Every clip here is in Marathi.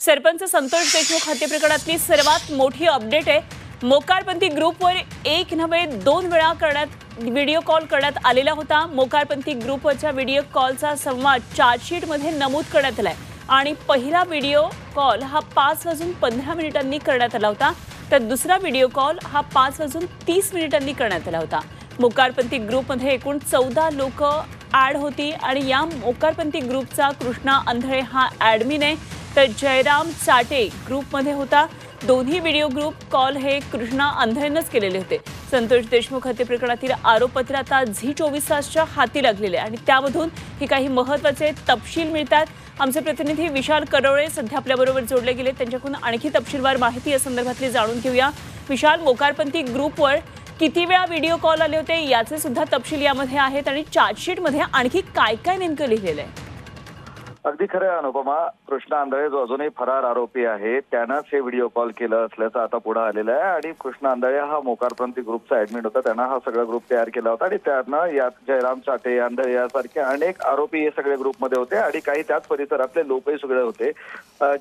सरपंच संतोष देशमुख हत्ये प्रकरणातली सर्वात मोठी अपडेट आहे. मोकारपंथी ग्रुपवर एक नव्हे दोन वेळा करण्यात व्हिडिओ कॉल करण्यात आलेला होता. मोकारपंथी ग्रुपवरच्या व्हिडिओ कॉलचा संवाद चार्जशीटमध्ये नमूद करण्यात आलाय. आणि पहिला व्हिडिओ कॉल हा पाच वाजून पंधरा मिनिटांनी करण्यात आला होता. तर दुसरा व्हिडिओ कॉल हा पाच वाजून तीस मिनिटांनी करण्यात आला होता. मोकारपंथी ग्रुपमध्ये एकूण चौदा लोक ॲड होती. आणि या मोकारपंथी ग्रुपचा कृष्णा अंधळे हा ॲडमिन आहे. तर जयराम चाटे ग्रुपमध्ये होता. दोन्ही व्हिडिओ ग्रुप कॉल हे कृष्णा अंधळेनंच केलेले होते. संतोष देशमुख हत्ये प्रकरणातील आरोपपत्र आता झी चोवीस तासच्या हाती लागलेले आहे. आणि त्यामधून हे काही महत्त्वाचे तपशील मिळतात. आमचे प्रतिनिधी विशाल करवळे सध्या आपल्याबरोबर जोडले गेले. त्यांच्याकडून आणखी तपशीलवार माहिती या संदर्भातली जाणून घेऊया. विशाल मोकारपंथी ग्रुपवर किती वेळा व्हिडिओ कॉल आले होते? याचे सुद्धा तपशील यामध्ये आहेत. आणि चार्जशीटमध्ये आणखी काय काय नेमकं लिहिलेलं आहे? अगदी खरं आहे अनुपमा. कृष्णा आंधळे जो अजूनही फरार आरोपी आहे त्यानंच हे व्हिडिओ कॉल केलं असल्याचं आता पुढे आलेलं आहे. आणि कृष्णा आंधळे हा मोकारपंथी ग्रुपचा ऍडमिट होता. त्यांना हा सगळा ग्रुप तयार केला होता. आणि त्यानं यात जयराम चाटे आंधळे यासारखे अनेक आरोपी हे सगळे ग्रुपमध्ये होते. आणि काही त्याच परिसरातले लोकही सगळे होते.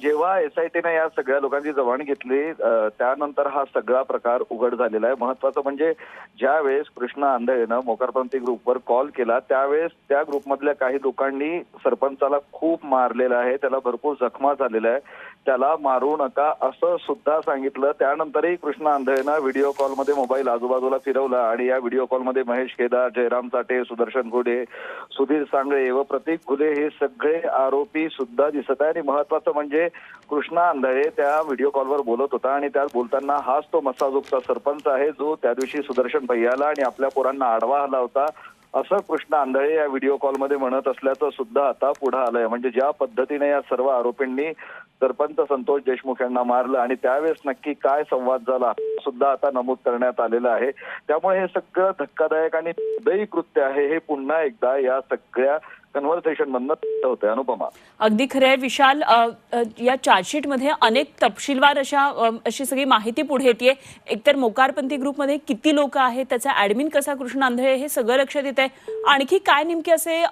जेव्हा एसआयटीने या सगळ्या लोकांची जवान घेतली त्यानंतर हा सगळा प्रकार उघड झालेला आहे. महत्वाचं म्हणजे ज्या वेळेस कृष्णा आंधळेनं मोकारप्रांती ग्रुपवर कॉल केला त्यावेळेस त्या ग्रुपमधल्या काही लोकांनी सरपंचाला खूप खूप मारलेलं आहे त्याला भरपूर जखमा झालेल्या आहे त्याला मारू नका असं सुद्धा सांगितलं. त्यानंतरही कृष्णा आंधळेनं व्हिडिओ कॉलमध्ये मोबाईल आजूबाजूला फिरवला आणि या व्हिडिओ कॉलमध्ये महेश केदार जयराम चाटे सुदर्शन घोडे सुधीर सांगळे व प्रतीक घुले हे सगळे आरोपी सुद्धा दिसत आहे आणि महत्वाचं म्हणजे कृष्णा आंधळे त्या व्हिडिओ कॉलवर बोलत होता आणि त्यात बोलताना हाच तो मसाजोगचा सरपंच आहे जो त्या दिवशी सुदर्शन भैयाला आणि आपल्या पोरांना आडवा आला होता. असं कृष्ण आंधळे या व्हिडिओ कॉलमध्ये म्हणत असल्याचं सुद्धा आता पुढे आलंय. म्हणजे ज्या पद्धतीने या सर्व आरोपींनी सरपंच संतोष देशमुख यांना मारलं आणि त्यावेळेस नक्की काय संवाद झाला सुद्धा आता नमूद करण्यात आलेलं आहे. त्यामुळे हे सगळं धक्कादायक आणि दुर्दैवी कृत्य आहे हे पुन्हा एकदा या सगळ्या कन्व्हर्सेशन मधनं होतंय. अनुपमा. अगदी खरं आहे. विशाल या चार्जशीटमध्ये अनेक तपशीलवार अशा अशी सगळी माहिती पुढे येते एकतर मोकारपंथी ग्रुपमध्ये किती लोक आहेत त्याचा ऍडमिन कसा कृष्ण आंधळे हे सगळं लक्षात येत आहे आणखी काय नेमके असे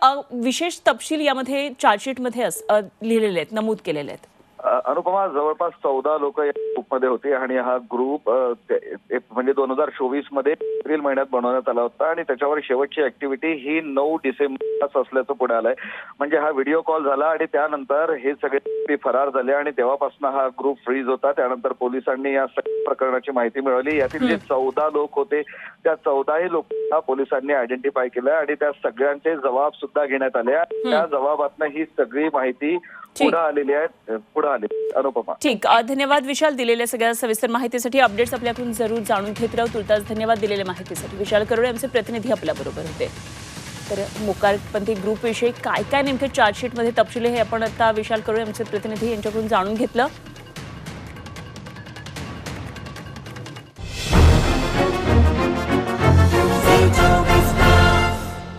विशेष तपशील यामध्ये चार्जशीटमध्ये अस- लिहिलेले आहेत नमूद केलेले आहेत? अनुपमा जवळपास चौदा लोक या ग्रुपमध्ये होते आणि हा ग्रुप म्हणजे दोन हजार चोवीसमध्ये एप्रिल महिन्यात बनवण्यात आला होता आणि त्याच्यावर शेवटची ऍक्टिव्हिटी ही नऊ डिसेंबर असल्याचं पुढे आलंय. म्हणजे हा व्हिडिओ कॉल झाला आणि त्यानंतर हे सगळे फरार झाले आणि तेव्हापासून हा ग्रुप फ्रीज होता. त्यानंतर पोलिसांनी या सगळ्या प्रकरणाची माहिती मिळवली यातील जे चौदा लोक होते त्या चौदाही लोकांना पोलिसांनी आयडेंटिफाय केलं आणि त्या सगळ्यांचे जबाब सुद्धा घेण्यात आले. त्या जबाबातनं ही सगळी माहिती पुढे आलेली आहे. पुढे आली अनुपमा. ठीक. धन्यवाद विशाल दिलेल्या सगळ्या सविस्तर माहितीसाठी. अपडेट्स आपल्याकडून जरूर जाणून घेत राहू. तुर्तास धन्यवाद दिलेल्या माहितीसाठी. विशाल करोडे आमचे प्रतिनिधी आपल्याबरोबर होते. तर मोकारपंथी ग्रुपविषयी काय काय नेमके चार्जशीटमध्ये तपशील हे आपण आता विशाल करोडे आमचे प्रतिनिधी यांच्याकडून जाणून घेतलं.